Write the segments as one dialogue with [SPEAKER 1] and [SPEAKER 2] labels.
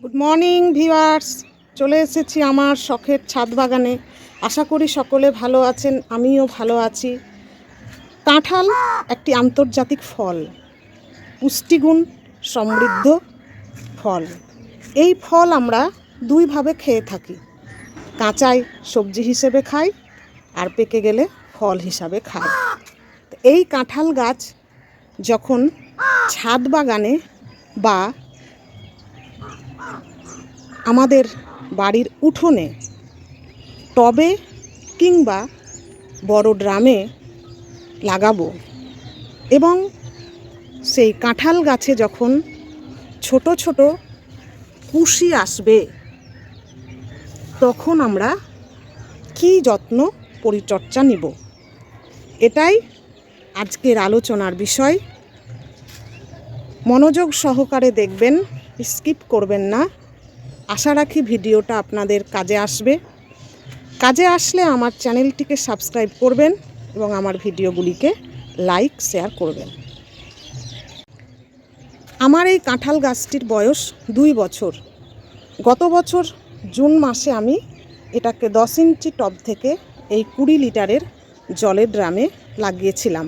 [SPEAKER 1] Good morning viewers চলে এসেছি আমার শখের ছাদ বাগানে। আশা করি সকলে ভালো আছেন, আমিও ভালো আছি। কাঁঠাল একটি আন্তর্জাতিক ফল, পুষ্টিগুণ সমৃদ্ধ ফল। এই ফল আমরা দুইভাবে খেয়ে থাকি। কাঁচায় সবজি হিসেবে খাই, আর পেকে গেলে ফল হিসাবে খাই। এই কাঁঠাল গাছ যখন ছাদ বাগানে বা আমাদের বাড়ির উঠোনে, টবে কিংবা বড় ড্রামে লাগাবো। এবং সেই কাঁঠাল গাছে যখন ছোট ছোট কুশি আসবে, তখন আমরা কি যত্ন পরিচর্যা নিব? এটাই আজকের আলোচনার বিষয়। মনোযোগ সহকারে দেখবেন, স্কিপ করবেন না। আশা রাখি ভিডিওটা আপনাদের কাজে আসবে। কাজে আসলে আমার চ্যানেলটিকে সাবস্ক্রাইব করবেন এবং আমার ভিডিওগুলিকে লাইক, শেয়ার করবেন। আমার এই কাঁঠাল গাছটির বয়স দুই বছর। গত বছর জুন মাসে আমি এটাকে দশ ইঞ্চি টব থেকে এই কুড়ি লিটারের জলের ড্রামে লাগিয়েছিলাম।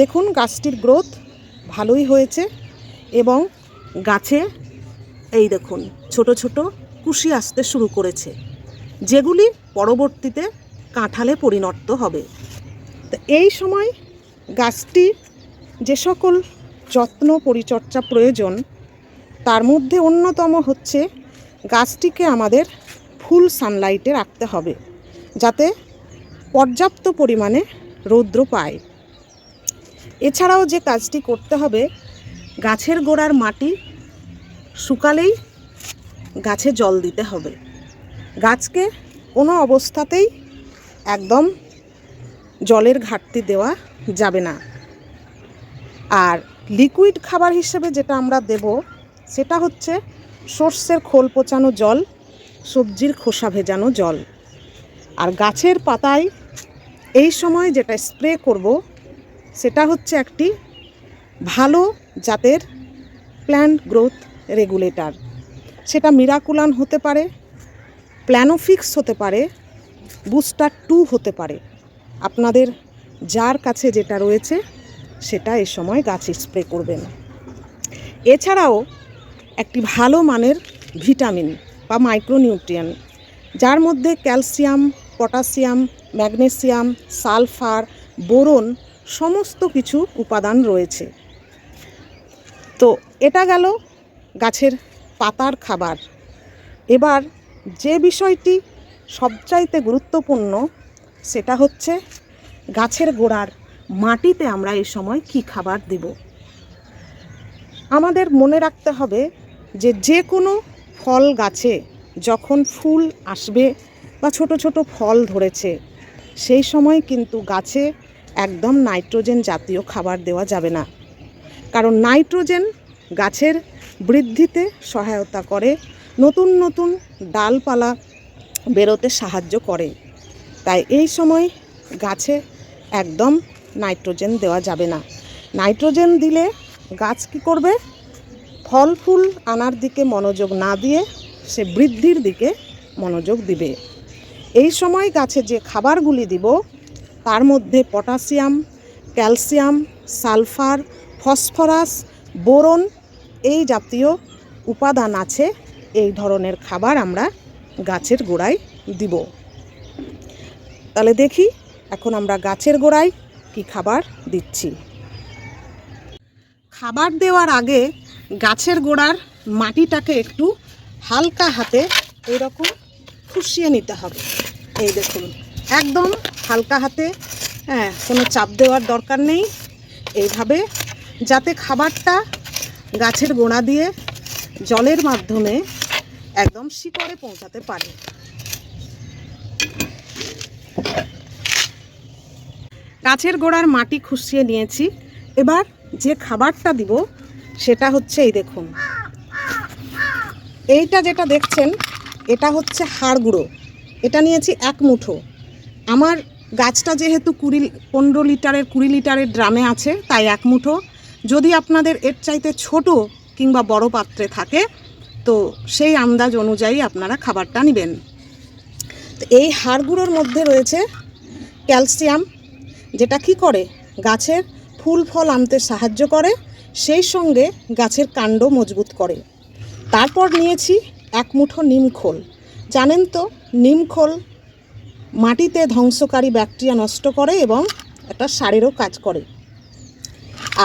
[SPEAKER 1] দেখুন, গাছটির গ্রোথ ভালোই হয়েছে এবং গাছে এই দেখুন, ছোট ছোট কুশি আসতে শুরু করেছে, যেগুলি পরবর্তীতে কাঁঠালে পরিণত হবে। তো এই সময় গাছটি যে সকল যত্ন পরিচর্যা প্রয়োজন, তার মধ্যে অন্যতম হচ্ছে গাছটিকে আমাদের ফুল সানলাইটে রাখতে হবে, যাতে পর্যাপ্ত পরিমাণে রৌদ্র পায়। এছাড়াও যে কাজটি করতে হবে, গাছের গোড়ার মাটি শুকালেই গাছে জল দিতে হবে। গাছকে কোনো অবস্থাতেই একদম জলের ঘাটতি দেওয়া যাবে না। আর লিকুইড খাবার হিসেবে যেটা আমরা দেব, সেটা হচ্ছে সর্ষের খোল পচানো জল, সবজির খোসা ভেজানো জল। আর গাছের পাতায় এই সময় যেটা স্প্রে করব, সেটা হচ্ছে একটি ভালো জাতের প্ল্যান্ট গ্রোথ রেগুলেটর। সেটা মিরাকুলান হতে পারে প্ল্যানোফিক্স হতে পারে বুস্টার টু হতে পারে। আপনাদের যার কাছে যেটা রয়েছে, সেটা এ সময় গাছ স্প্রে করবেন। এছাড়াও একটি ভালো মানের ভিটামিন বা মাইক্রোনিউট্রিয়েন যার মধ্যে calcium potassium magnesium sulphur boron সমস্ত কিছু উপাদান রয়েছে। তো এটা গেল গাছের পাতার খাবার। এবার যে বিষয়টি সবচাইতে গুরুত্বপূর্ণ, সেটা হচ্ছে গাছের গোড়ার মাটিতে আমরা এই সময় কি খাবার দেব। আমাদের মনে রাখতে হবে যে যে কোনো ফল গাছে যখন ফুল আসবে বা ছোট ছোট ফল ধরেছে, সেই সময় কিন্তু গাছে একদম নাইট্রোজেন জাতীয় খাবার দেওয়া যাবে না। কারণ নাইট্রোজেন গাছের বৃদ্ধিতে সহায়তা করে, নতুন নতুন ডালপালা বেরোতে সাহায্য করে। তাই এই সময় গাছে একদম নাইট্রোজেন দেওয়া যাবে না। নাইট্রোজেন দিলে গাছ কী করবে? ফল, ফুল আনার দিকে মনোযোগ না দিয়ে সে বৃদ্ধির দিকে মনোযোগ দিবে। এই সময় গাছে যে খাবারগুলি দিব, তার মধ্যে potassium, calcium, sulphur, phosphorus, boron এই জাতীয় উপাদান আছে, এই ধরনের খাবার আমরা গাছের গোড়ায় দিব। তাহলে দেখি এখন আমরা গাছের গোড়ায় কি খাবার দিচ্ছি। খাবার দেওয়ার আগে গাছের গোড়ার মাটিটাকে একটু হালকা হাতে এরকম খুশিয়ে নিতে হবে। এই দেখুন, একদম হালকা হাতে হ্যাঁ কোনো চাপ দেওয়ার দরকার নেই। এইভাবে যাতে খাবারটা গাছের গোড়া দিয়ে জলের মাধ্যমে একদম শিকড়ে পৌঁছাতে পারে। গাছের গোড়ার মাটি খুশিয়ে নিয়েছি। এবার যে খাবারটা দিব, সেটা হচ্ছে এই দেখুন। এইটা যেটা দেখছেন, এটা হচ্ছে হাড় গুঁড়ো। এটা নিয়েছি এক মুঠো। আমার গাছটা যেহেতু কুড়ি, পনেরো লিটারের, কুড়ি লিটারের ড্রামে আছে, তাই এক মুঠো। যদি আপনাদের এর চাইতে ছোট কিংবা বড় পাত্রে থাকে, তো সেই আন্দাজ অনুযায়ী আপনারা খাবারটা নেবেন। তো এই হাড়গুলোর মধ্যে রয়েছে ক্যালসিয়াম, যেটা কি করে? গাছের ফুল ফল আনতে সাহায্য করে, সেই সঙ্গে গাছের কাণ্ড মজবুত করে। তারপর নিয়েছি এক মুঠো নিমখোল জানেন তো নিমখোল মাটিতে ধ্বংসকারী ব্যাকটেরিয়া নষ্ট করে এবং একটা সারেরও কাজ করে।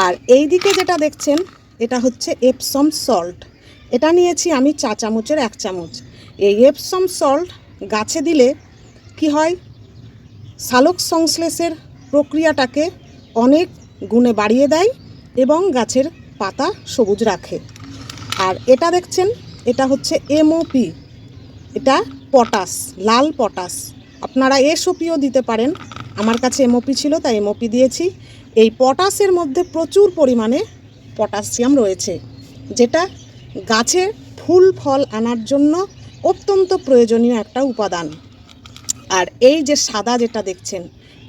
[SPEAKER 1] আর এই দিকে যেটা দেখছেন, এটা হচ্ছে এপসম সল্ট এটা নিয়েছি আমি চা চামচের এক চামচ। এই এপসম সল্ট গাছে দিলে কি হয়? সালোক সংশ্লেষের প্রক্রিয়াটাকে অনেক গুণে বাড়িয়ে দেয় এবং গাছের পাতা সবুজ রাখে। আর এটা দেখছেন, এটা হচ্ছে এমওপি এটা পটাশ, লাল পটাশ। আপনারা এসওপিও দিতে পারেন। আমার কাছে এমওপি ছিল, তাই এমওপি দিয়েছি। এই পটাশের মধ্যে প্রচুর পরিমাণে পটাশিয়াম রয়েছে, যেটা গাছে ফুল ফল আনার জন্য অত্যন্ত প্রয়োজনীয় একটা উপাদান। আর এই যে সাদা যেটা দেখছেন,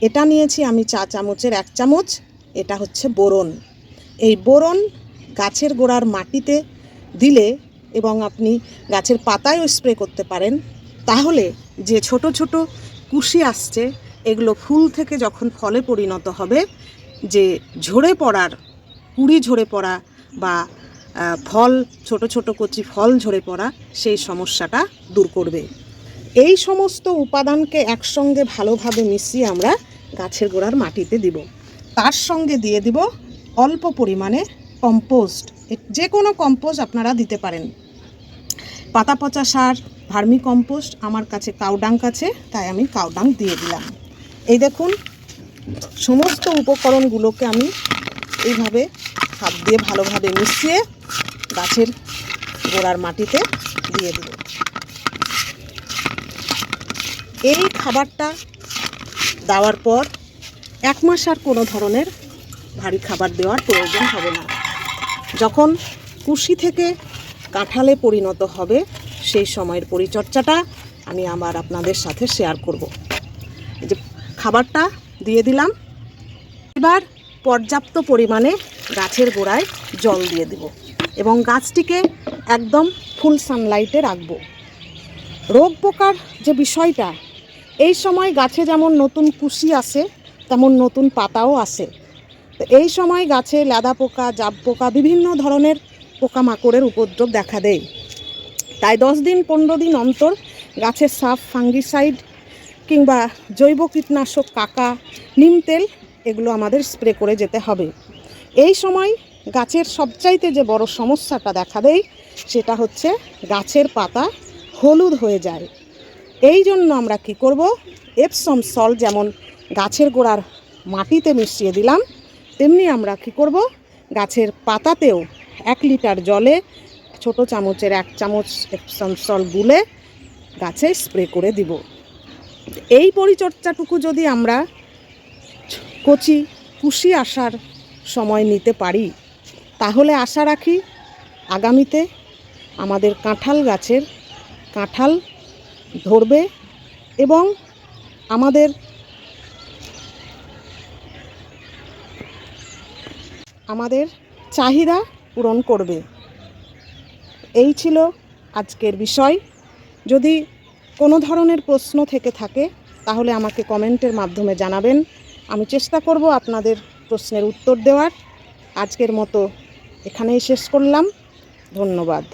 [SPEAKER 1] এটা নিয়েছি আমি চা চামচের এক চামচ, এটা হচ্ছে বোরন। এই বোরন গাছের গোড়ার মাটিতে দিলে এবং আপনি গাছের পাতায়ও স্প্রে করতে পারেন, তাহলে যে ছোট ছোট কুশি আসছে, এগুলো ফুল থেকে যখন ফলে পরিণত হবে যে ঝরে পড়ার, কুড়ি ঝরে পড়া বা ফল, ছোট ছোট কচি ফল ঝরে পড়া সেই সমস্যাটা দূর করবে। এই সমস্ত উপাদানকে একসঙ্গে ভালোভাবে মিশিয়ে আমরা গাছের গোড়ার মাটিতে দিব। তার সঙ্গে দিয়ে দিব অল্প পরিমাণে কম্পোস্ট। যে কোনো কম্পোস্ট আপনারা দিতে পারেন। পাতা পচা সার, ভার্মি কম্পোস্ট, আমার কাছে কাউডাং আছে, তাই আমি কাউডাং দিয়ে দিলাম। এই দেখুন সমস্ত উপকরণগুলোকে আমি এইভাবে হাত দিয়ে ভালোভাবে মিশিয়ে গাছের গোড়ার মাটিতে দিয়ে দেব। এই খাবারটা দেওয়ার পর এক মাস আর কোনো ধরনের ভারী খাবার দেওয়ার প্রয়োজন হবে না। যখন কুশি থেকে কাঁঠালে পরিণত হবে, সেই সময়ের পরিচর্যাটা আমি আবার আপনাদের সাথে শেয়ার করব। যে খাবারটা দিয়ে দিলাম। এবার পর্যাপ্ত পরিমাণে গাছের গোড়ায় জল দিয়ে দেব এবং গাছটিকে একদম ফুল সানলাইটে রাখব। রোগ পোকার যে বিষয়টা, এই সময় গাছে যেমন নতুন কুশি আসে, তেমন নতুন পাতাও আসে। তো এই সময় গাছে লাদা পোকা, জাব পোকা, বিভিন্ন ধরনের পোকামাকড়ের উপদ্রব দেখা দেয়। তাই দশ দিন, পনেরো দিন অন্তর গাছের সাফ ফাঙ্গিসাইড কিংবা জৈব কীটনাশক, কাকা, নিম তেল এগুলো আমাদের স্প্রে করে যেতে হবে। এই সময় গাছের সবচাইতে যে বড় সমস্যাটা দেখা দেয়, সেটা হচ্ছে গাছের পাতা হলুদ হয়ে যায়। এই জন্য আমরা কি করব? এপসম সল যেমন গাছের গোড়ার মাটিতে মিশিয়ে দিলাম, তেমনি আমরা কি করব? গাছের পাতাতেও এক লিটার জলে ছোট চামচের এক চামচ এপসম সল গুলে গাছে স্প্রে করে দিব। এই পরিচর্যাটুকু যদি আমরা কচি কুশি আসার সময় নিতে পারি, তাহলে আশা রাখি আগামীতে আমাদের কাঁঠাল গাছের কাঁঠাল ধরবে এবং আমাদের আমাদের চাহিদা পূরণ করবে। এই ছিল আজকের বিষয়। যদি কোনো ধরনের প্রশ্ন থেকে থাকে, তাহলে আমাকে কমেন্টের মাধ্যমে জানাবেন। আমি চেষ্টা করব আপনাদের প্রশ্নের উত্তর দেওয়ার। আজকের মতো এখানেই শেষ করলাম। ধন্যবাদ।